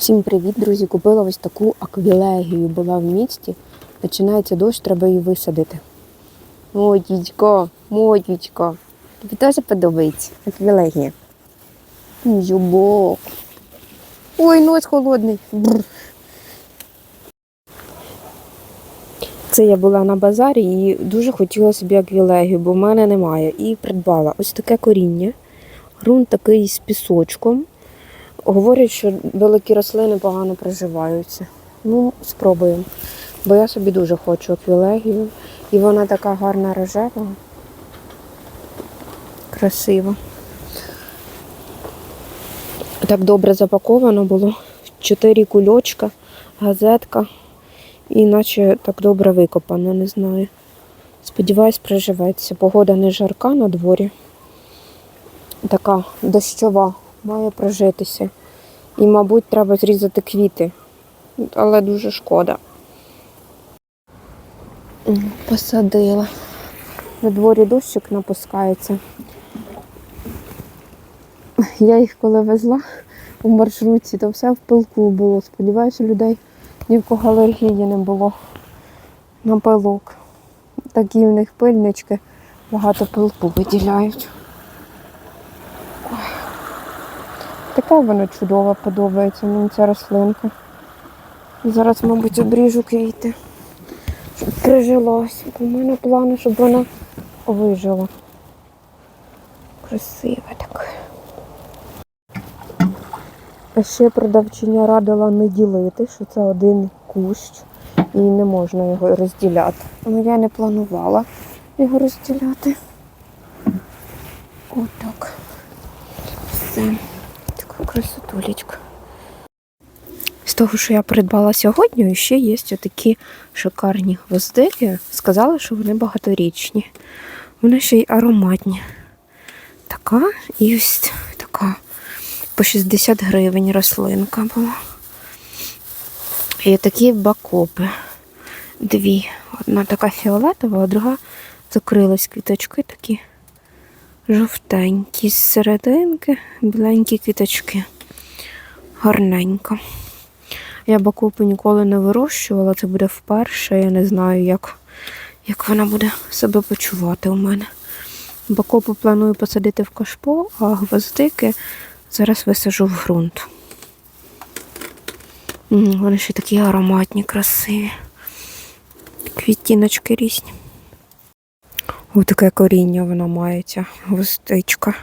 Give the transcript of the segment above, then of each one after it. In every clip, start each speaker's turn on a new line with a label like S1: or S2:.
S1: Всім привіт, друзі! Купила ось таку аквілегію. Була в місті. Починається дощ, треба її висадити. Модічко, модічко. Тобі теж подобається аквілегія. Зюбок. Ой, нос холодний. Бррр. Це я була на базарі і дуже хотіла собі аквілегію, бо в мене немає. І придбала ось таке коріння. Грунт такий з пісочком. Говорять, що великі рослини погано приживаються. Ну, спробуємо. Бо я собі дуже хочу аквілегію. І вона така гарна рожева. Красива. Так добре запаковано було. Чотири кульочка, газетка. І наче так добре викопано, не знаю. Сподіваюсь, приживеться. Погода не жарка на дворі. Така дощова, має прожитися. І, мабуть, треба зрізати квіти. Але дуже шкода. Посадила. На дворі дощик напускається. Я їх коли везла у маршрутці, то все в пилку було. Сподіваюся, людей ні в кого алергії не було на пилок. Такі в них пильнички, багато пилку виділяють. Ой. Така вона чудова, подобається мені ця рослинка. Зараз, мабуть, обріжу квіти, щоб прижилася. У мене плани, щоб вона вижила. Красива така. А ще продавчиня радила не ділити, що це один кущ і не можна його розділяти. Але я не планувала його розділяти. Отак. Все. Красотулечка. З того, що я придбала сьогодні, ще є такі шикарні гвоздики. Сказали, що вони багаторічні. Вони ще й ароматні. Така і ось така по 60 гривень рослинка була. І такі бакопи. Дві. Одна така фіолетова, а друга закрилась квіточки такі жовтенькі. З серединки біленькі квіточки. Гарненько. Я бакопи ніколи не вирощувала, це буде вперше. Я не знаю, як, як вона буде себе почувати у мене. Бакопу планую посадити в кашпо, а гвоздики зараз висажу в ґрунт. Вони ще такі ароматні, красиві. Квітіночки різні. Ось таке коріння вона має, ця гвоздичка.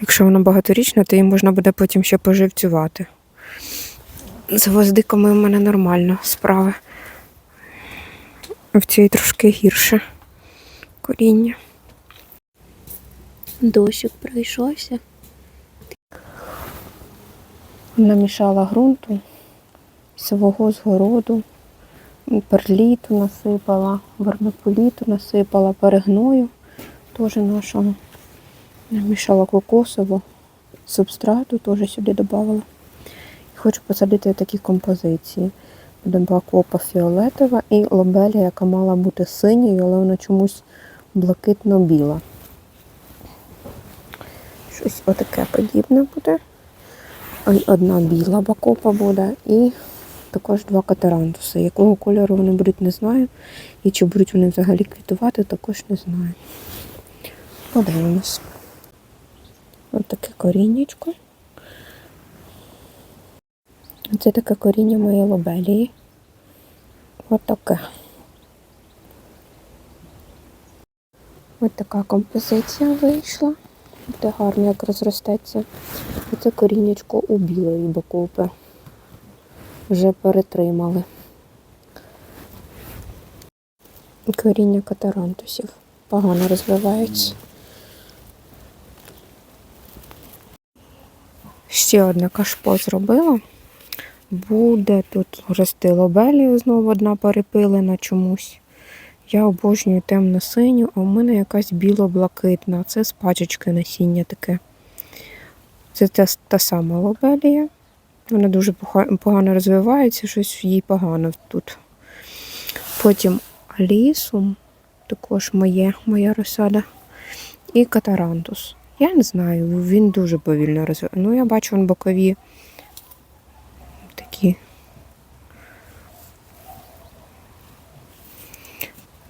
S1: Якщо вона багаторічна, то її можна буде потім ще поживцювати. З гвоздиками в мене нормально справи. В цій трошки гірше коріння. Дощик пройшовся. Намішала ґрунту свого згороду, перліту насипала, вермикуліту насипала, перегною теж нашого. Намішала кокосову, субстрату теж сюди додавала. Хочу посадити такі композиції. Буде бакопа фіолетова і лобелія, яка мала бути синьою, але вона чомусь блакитно-біла. Щось отаке подібне буде. Одна біла бакопа буде і також два катерантуси. Якого кольору вони будуть, не знаю. І чи будуть вони взагалі квітувати, також не знаю. Подивимось. Ось таке коріннячко. Це таке коріння моєї лобелії. Ось таке. Ось така композиція вийшла. Буде гарно, як розростеться. Оце коріннячко у білої бакопи. Вже перетримали. Коріння катарантусів погано розвивається. Ще одне кашпо зробила. Буде тут рости лобелія, знову одна перепилена чомусь. Я обожнюю темно-синю, а в мене якась біло-блакитна. Це з пачечки насіння таке. Це та, та сама лобелія. Вона дуже погано розвивається, щось їй погано тут. Потім алісум, також моє, моя розсада. І катарантус. Я не знаю, він дуже повільно розвивається. Ну, я бачу, він бокові такі.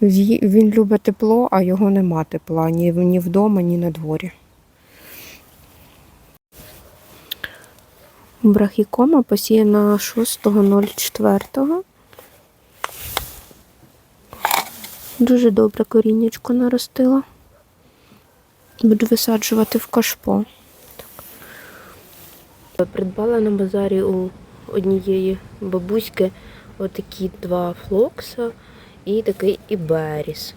S1: Він любить тепло, а його нема тепла ні вдома, ні на дворі. Брахікома посіяна 6.04. Дуже добре коріннячко наростила. Буду висаджувати в кашпо. Придбала на базарі у однієї бабуськи отакі два флокса і такий іберіс.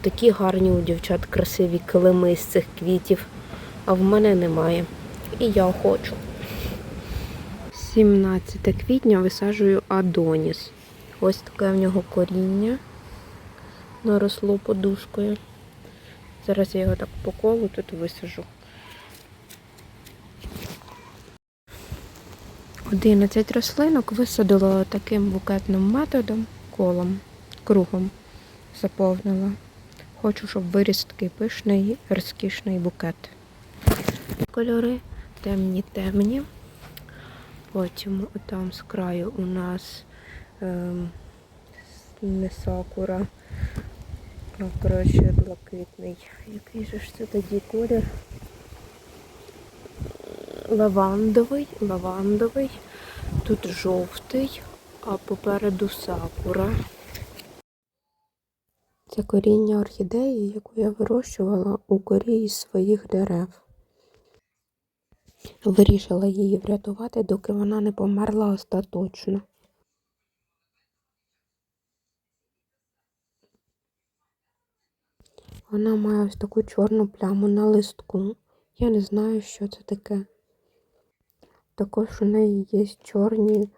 S1: Такі гарні у дівчат красиві килими з цих квітів, а в мене немає. І я хочу. 17 квітня висаджую Адоніс. Ось таке в нього коріння наросло подушкою. Зараз я його так по колу тут висажу. 11 рослинок висадила таким букетним методом, колом, кругом заповнила. Хочу, щоб виріс такий пишний, розкішний букет. Кольори темні, темні. Потім там з краю у нас ем, не сакура, а коротше блакитний. Який же ж це тоді колір? Лавандовий, лавандовий. Тут жовтий, а попереду сакура. Це коріння орхідеї, яку я вирощувала у корі із своїх дерев. Вирішила її врятувати, доки вона не померла остаточно. Вона має ось таку чорну пляму на листку. Я не знаю, що це таке. Також у неї є чорні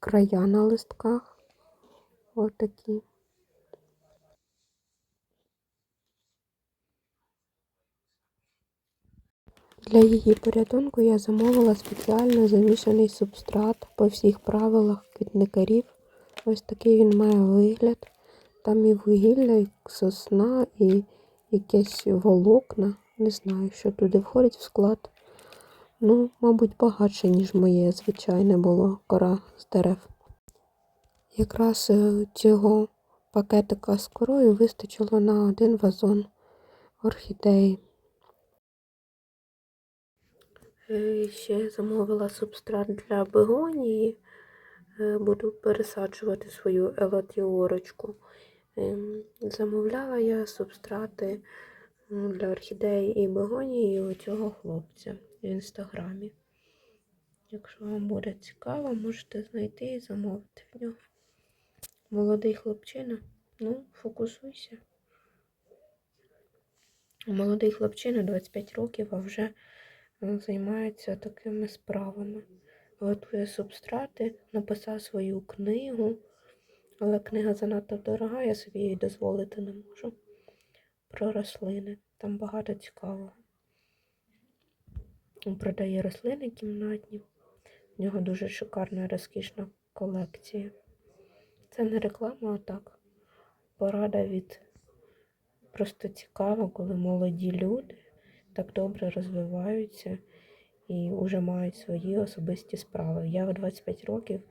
S1: края на листках. Ось такі. Для її порятунку я замовила спеціально замішаний субстрат по всіх правилах квітникарів. Ось такий він має вигляд. Там і вугілля, і сосна, і якесь волокна. Не знаю, що туди входить в склад. Ну, мабуть, багатше, ніж моє звичайне було кора з дерев. Якраз е, цього пакетика з корою вистачило на один вазон орхідеї. Е, Ще замовила субстрат для бегонії. Е, Буду пересаджувати свою елатіорочку. Ем, Замовляла я субстрати для орхідеї і бегонії у цього хлопця в інстаграмі. Якщо вам буде цікаво, можете знайти і замовити в нього. Молодий хлопчина, ну, фокусуйся. Молодий хлопчина 25 років, а вже е, займається такими справами. Готує субстрати, написав свою книгу, але книга занадто дорога, я собі її дозволити не можу. Про рослини. Там багато цікавого. Він продає рослини кімнатні. У нього дуже шикарна розкішна колекція. Це не реклама, а так. Порада від просто цікаво, коли молоді люди так добре розвиваються і вже мають свої особисті справи. Я в 25 років,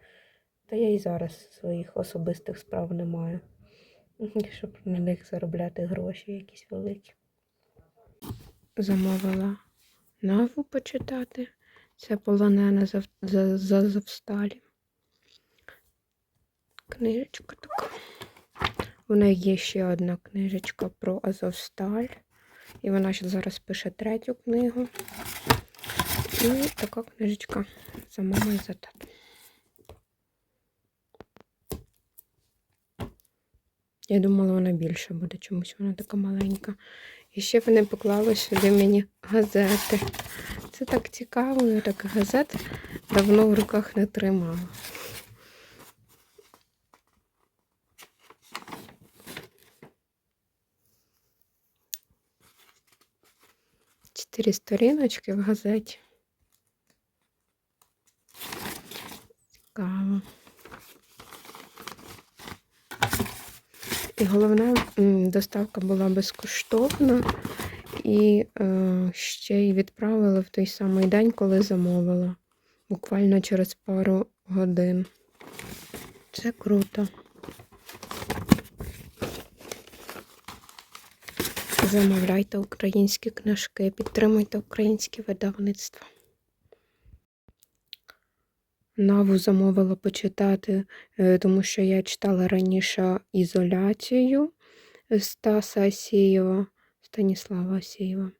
S1: та я і зараз своїх особистих справ не маю, щоб на них заробляти гроші якісь великі. Замовила назву почитати. Це полонена за, за, за Завсталі. Книжечка така. У неї є ще одна книжечка про Азовсталь. І вона ще зараз пише третю книгу. І така книжечка за мамою за татом. Я думала, вона більше буде, чомусь вона така маленька. І ще вони поклали сюди мені газети. Це так цікаво, я так газет давно в руках не тримала. Чотири сторіночки в газеті. Цікаво. І головне, доставка була безкоштовна. І е, ще й відправили в той самий день, коли замовила. буквально через пару годин. Це круто. Замовляйте українські книжки, підтримуйте українське видавництво. Наву замовила почитати, е, тому що я читала раніше ізоляцію Стаса Асєєва, Станіслава Асєєва.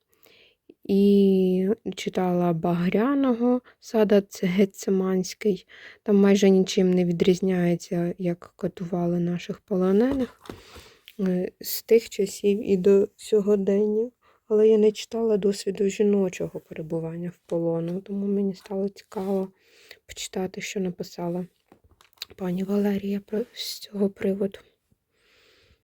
S1: І читала Багряного Сада Гециманський. Там майже нічим не відрізняється, як катували наших полонених з тих часів і до сьогодення. Але я не читала досвіду жіночого перебування в полону, тому мені стало цікаво почитати, що написала пані Валерія з цього приводу.